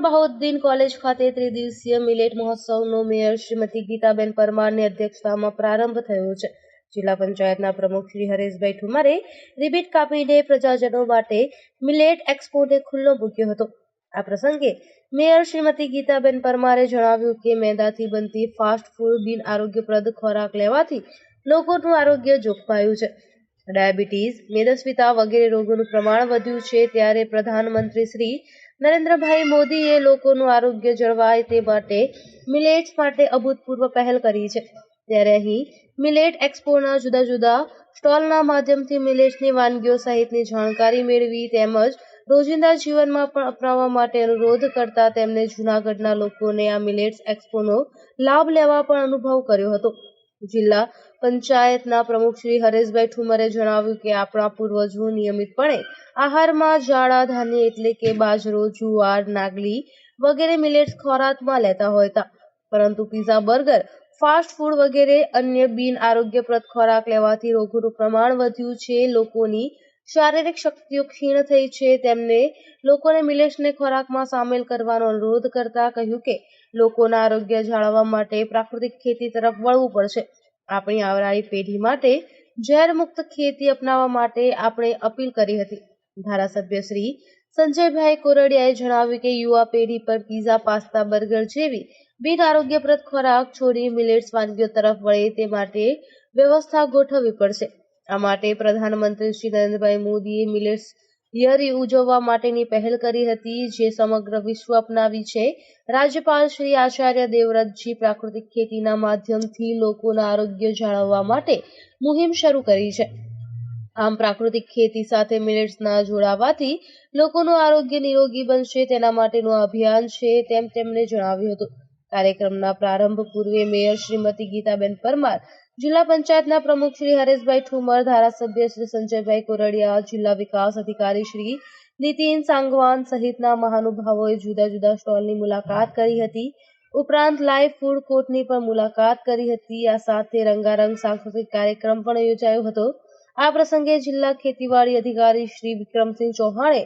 Bahauddin college ખાતે ત્રિદિવસીય millet મહોત્સવનો મેયર શ્રીમતી ગીતાબેન પરમારની અધ્યક્ષતામાં પ્રારંભ થયો છે. જિલ્લા પંચાયતના પ્રમુખ શ્રી હરેશભાઈ ઠુમારે રિબીટ કાપીને પ્રજાજનો માટે મિલેટ એક્સપોને ખુલ્લો મૂક્યો હતો. આ પ્રસંગે મેયર શ્રીમતી ગીતાબેન પરમારે જણાવ્યું કે મેંદાથી બનતી ફાસ્ટ ફૂડ બિન આરોગ્યપ્રદ ખોરાક લેવાથી લોકોનું આરોગ્ય જોખમાયું છે. ડાયાબિટીસ, મેદસ્વીતા વગેરે રોગોનું પ્રમાણ વધ્યું છે ત્યારે પ્રધાનમંત્રી શ્રી નરેન્દ્રભાઈ મોદીએ લોકોનું આરોગ્ય જળવાય તે માટે મિલેટ્સ માટે અભૂતપૂર્વ પહેલ કરી છે. ત્યારે અહીં મિલેટ એક્સપોના જુદા જુદા સ્ટોલના માધ્યમથી મિલેટ્સની વાનગીઓ સહિતની જાણકારી મેળવી તેમજ રોજિંદા જીવનમાં પણ અપનાવવા માટે અનુરોધ કરતા તેમણે જૂનાગઢના લોકોને આ મિલેટ્સ એક્સપોનો લાભ લેવા પણ અનુભવ કર્યો હતો. જિલ્લા પંચાયતના પ્રમુખ શ્રી હરેશભાઈ ઠુમરે જણાવ્યું કે આપણા પૂર્વજો નિયમિતપણે આહારમાં જાડા ધાન્ય એટલે કે બાજરો, જુવાર, નાગલી વગેરે મિલેટ્સ ખોરાકમાં લેતા હોતા પરંતુ પીઝા બર્ગર ફાસ્ટ ફૂડ વગેરે અન્ય બિન આરોગ્યપ્રદ ખોરાક લેવાથી રોગોનું પ્રમાણ વધ્યું છે. લોકોની શારીરિક શક્તિઓ ક્ષીણ થઈ છે. તેમને લોકોને મિલેટ્સને ખોરાકમાં સામેલ કરવાનો અનુરોધ કરતા કહ્યું કે, લોકોના આરોગ્ય જાળવવા માટે પ્રાકૃતિક ખેતી તરફ વળવું પડશે. આપણી આવનારી પેઢી માટે ઝેરમુક્ત ખેતી અપનાવવા માટે આપણે અપીલ કરી હતી. ધારાસભ્ય શ્રી સંજયભાઈ કોરડિયાએ જણાવ્યું કે, યુવા પેઢી પર પીઝા, પાસ્તા, બર્ગર જેવી બિન આરોગ્યપ્રદ ખોરાક છોડી મિલેટ્સ વાનગીઓ તરફ વળે તે માટે વ્યવસ્થા ગોઠવવી પડશે. આ માટે પ્રધાનમંત્રી શ્રી નરેન્દ્રભાઈ મોદીએ મિલેટ્સ યર ઉજવવા માટેની પહેલ કરી હતી, જે સમગ્ર વિશ્વ અપનાવી છે. રાજ્યપાલ શ્રી આચાર્ય દેવવ્રતજી પ્રાકૃતિક ખેતીના માધ્યમથી લોકોના આરોગ્ય જાળવવા માટે મુહિમ શરૂ કરી છે. આમ પ્રાકૃતિક ખેતી સાથે મિલેટ્સના જોડાવાથી લોકોનું આરોગ્ય નિરોગી બનશે, તેના માટેનું અભિયાન છે તેમ તેમણે જણાવ્યું હતું. કાર્યક્રમના પ્રારંભ પૂર્વે મેયર શ્રીમતી ગીતાબેન પરમાર જિલ્લા પંચાયતના પ્રમુખ શ્રી હરેશભાઈ ઠુમર, ધારાસભ્ય શ્રી સંજયભાઈ કોરડિયા, જિલ્લા વિકાસ અધિકારી શ્રી નીતિન સાંગવાન સહિતના મહાનુભાવોએ જુદા જુદા સ્ટોલની મુલાકાત કરી હતી. ઉપરાંત લાઈવ ફૂડ કોર્ટની પણ મુલાકાત કરી હતી. આ સાથે રંગારંગ સાંસ્કૃતિક કાર્યક્રમ પણ યોજાયો હતો. આ પ્રસંગે જિલ્લા ખેતીવાડી અધિકારી શ્રી વિક્રમસિંહ ચૌહાણે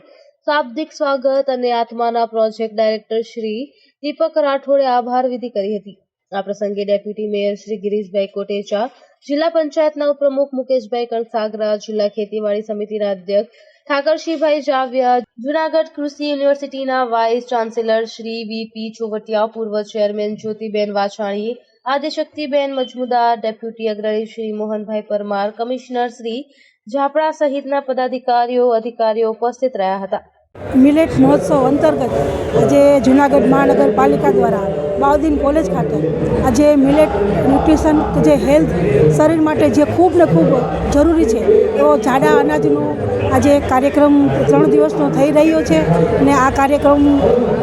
શાબ્દિક સ્વાગત અને આત્માના પ્રોજેક્ટ ડાયરેક્ટર શ્રી દીપક રાઠોડે આભાર વિધિ કરી હતી. આ પ્રસંગે ડેપ્યુટી મેયર શ્રી ગિરીશભાઈ કોટેચા, જિલ્લા પંચાયતના ઉપપ્રમુખ મુકેશભાઈ કણસાગરા, જિલ્લા ખેતીવાડી સમિતિના અધ્યક્ષ ઠાકરશીભાઈ જાવ્યા, જુનાગઢ કૃષિ યુનિવર્સિટીના vice chancellor Shri VP Chovatiya, પૂર્વ ચેરમેન જ્યોતિબેન વાછાણી આદિશક્તિબેન મજમુદાર, ડેપ્યુટી અગ્રણી શ્રી મોહનભાઈ પરમાર, કમિશનર શ્રી ઝાપડા સહિતના પદાધિકારીઓ, અધિકારીઓ ઉપસ્થિત રહ્યા હતા. મિલેટ મહોત્સવ અંતર્ગત આજે જુનાગઢ મહાનગરપાલિકા દ્વારા બાઉદીન કોલેજ ખાતે આજે મિલેટ ન્યુટ્રિશન જે હેલ્થ શરીર માટે જે ખૂબ ને ખૂબ જરૂરી છે, એવો જાડા અનાજનો આજે કાર્યક્રમ ત્રણ દિવસનો થઈ રહ્યો છે અને આ કાર્યક્રમ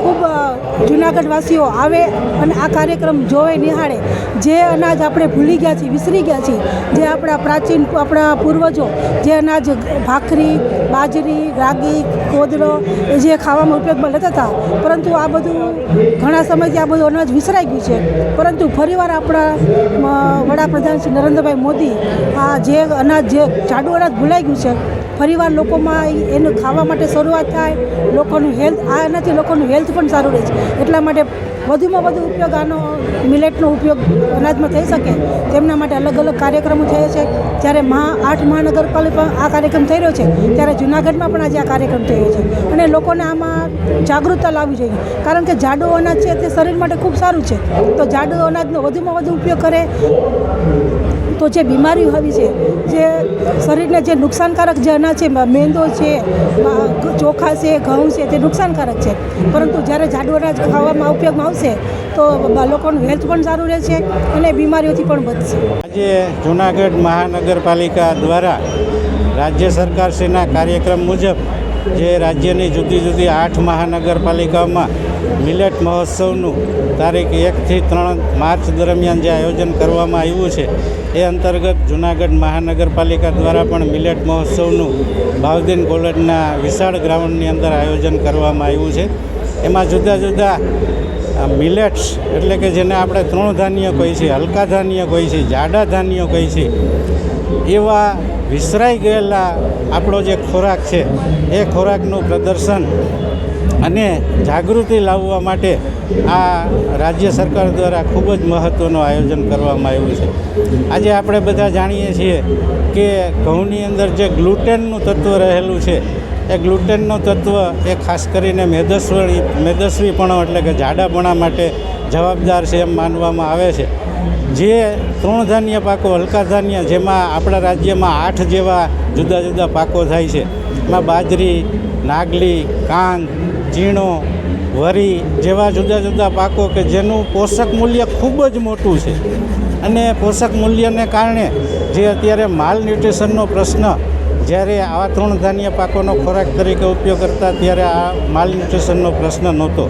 ખૂબ જુનાગઢવાસીઓ આવે અને આ કાર્યક્રમ જોવે, નિહાળે. જે અનાજ આપણે ભૂલી ગયા છીએ, વિસરી ગયા છીએ, જે આપણા પ્રાચીન, આપણા પૂર્વજો, જે અનાજ ભાખરી, બાજરી, રાગી, કોદરો, એ જે ખાવામાં ઉપયોગમાં લેતા હતા. પરંતુ આ બધું ઘણા સમયથી આ બધું અનાજ વિસરાઈ ગયું છે. પરંતુ ફરીવાર આપણા વડાપ્રધાન શ્રી નરેન્દ્રભાઈ મોદી આ જે અનાજ, જે જાડુ અનાજ ભૂલાઈ ગયું છે, ફરીવાર લોકોમાં એનું ખાવા માટે શરૂઆત થાય. લોકોનું હેલ્થ, આ એનાથી લોકોનું હેલ્થ પણ સારું રહે છે. એટલા માટે વધુમાં વધુ ઉપયોગ આનો મિલેટનો ઉપયોગ અનાજમાં થઈ શકે. તેમના માટે અલગ અલગ કાર્યક્રમો થયા છે. જ્યારે મહા આઠ મહાનગરપાલિકા આ કાર્યક્રમ થઈ રહ્યો છે, ત્યારે જુનાગઢમાં પણ આજે આ કાર્યક્રમ થયો છે. અને લોકોને આમાં જાગૃતતા લાવવી જોઈએ. કારણ કે જાડો અનાજ છે તે શરીર માટે ખૂબ સારું છે. તો જાડો અનાજનો વધુમાં વધુ ઉપયોગ કરે તો જે બીમારી આવી છે, જે શરીરને જે નુકસાનકારક જે અનાજ છે મેંદો છે ચોખા છે, ઘઉં છે, તે નુકસાનકારક છે. પરંતુ જ્યારે જાડુ અનાજ ખાવામાં ઉપયોગમાં આવશે, તો લોકોનું હેલ્થ પણ સારું રહેશે અને બીમારીઓથી પણ બચશે. આજે જૂનાગઢ મહાનગરપાલિકા દ્વારા રાજ્ય સરકારશ્રીના કાર્યક્રમ મુજબ જે રાજ્યની જુદી જુદી આઠ મહાનગરપાલિકાઓમાં મિલેટ મહોત્સવનું તારીખ એકથી ત્રણ માર્ચ દરમિયાન જે આયોજન કરવામાં આવ્યું છે, એ અંતર્ગત જૂનાગઢ મહાનગરપાલિકા દ્વારા પણ મિલેટ મહોત્સવનું ભાવદીન કોલેજના વિશાળ ગ્રાઉન્ડની અંદર આયોજન કરવામાં આવ્યું છે. એમાં જુદા જુદા મિલેટ્સ એટલે કે જેને આપણે તૃણધાન્ય કહીએ છીએ, હલકા ધાન્ય કહીએ છીએ, જાડા ધાન્ય કહીએ છીએ, એવા વિસરાઈ ગયેલા આપણો જે ખોરાક છે, એ ખોરાકનું પ્રદર્શન અને જાગૃતિ લાવવા માટે આ રાજ્ય સરકાર દ્વારા ખૂબ જ મહત્ત્વનું આયોજન કરવામાં આવ્યું છે. આજે આપણે બધા જાણીએ છીએ કે ઘઉંની અંદર જે ગ્લુટેનનું તત્વ રહેલું છે, એ ગ્લુટેનનું તત્વ એ ખાસ કરીને મેદસ્વી મેદસ્વીપણો એટલે કે જાડાપણા માટે જવાબદાર છે એમ માનવામાં આવે છે. જે તૃણધાન્ય પાકો, હલકા ધાન્ય, જેમાં આપણા રાજ્યમાં આઠ જેવા જુદા જુદા પાકો થાય છે. એમાં બાજરી, નાગલી, કાંગ, ઝીણો, વરી જેવા જુદા જુદા પાકો કે જેનું પોષક મૂલ્ય ખૂબ જ મોટું છે. અને પોષક મૂલ્યને કારણે જે અત્યારે માલ ન્યુટ્રિશનનો પ્રશ્ન, જ્યારે આવા તૃણધાન્ય પાકોનો ખોરાક તરીકે ઉપયોગ કરતા ત્યારે આ માલ ન્યુટ્રિશનનો પ્રશ્ન નહોતો.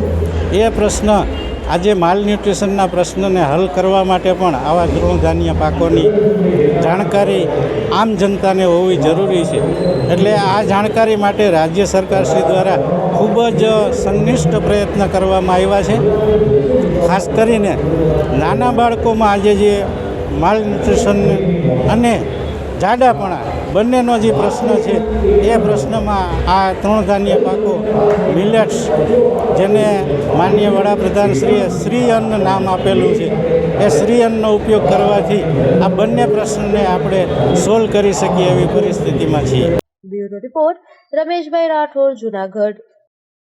એ પ્રશ્ન આજે માલ ન્યુટ્રિશનના પ્રશ્નને હલ કરવા માટે પણ આવા તૃણધાન્ય પાકોની જાણકારી આમ જનતાને હોવી જરૂરી છે. એટલે આ જાણકારી માટે રાજ્ય સરકારશ્રી દ્વારા ખૂબ જ સંનિષ્ઠ પ્રયત્ન કરવામાં આવ્યા છે. ખાસ કરીને નાના બાળકોમાં આજે જે માલ ન્યુટ્રિશન અને જાડાપણા બંનેનો જે પ્રશ્ન છે, એ પ્રશ્નમાં આ ત્રણ ધાન્ય પાકો મિલેટ્સ, જેને માનનીય વડાપ્રધાનશ્રીએ શ્રી અન્ન નામ આપેલું છે, એ શ્રી અન્નનો ઉપયોગ કરવાથી આ બંને પ્રશ્નને આપણે સોલ્વ કરી શકીએ એવી પરિસ્થિતિમાં છીએ. રિપોર્ટ, રમેશભાઈ રાઠોડ, જુનાગઢ.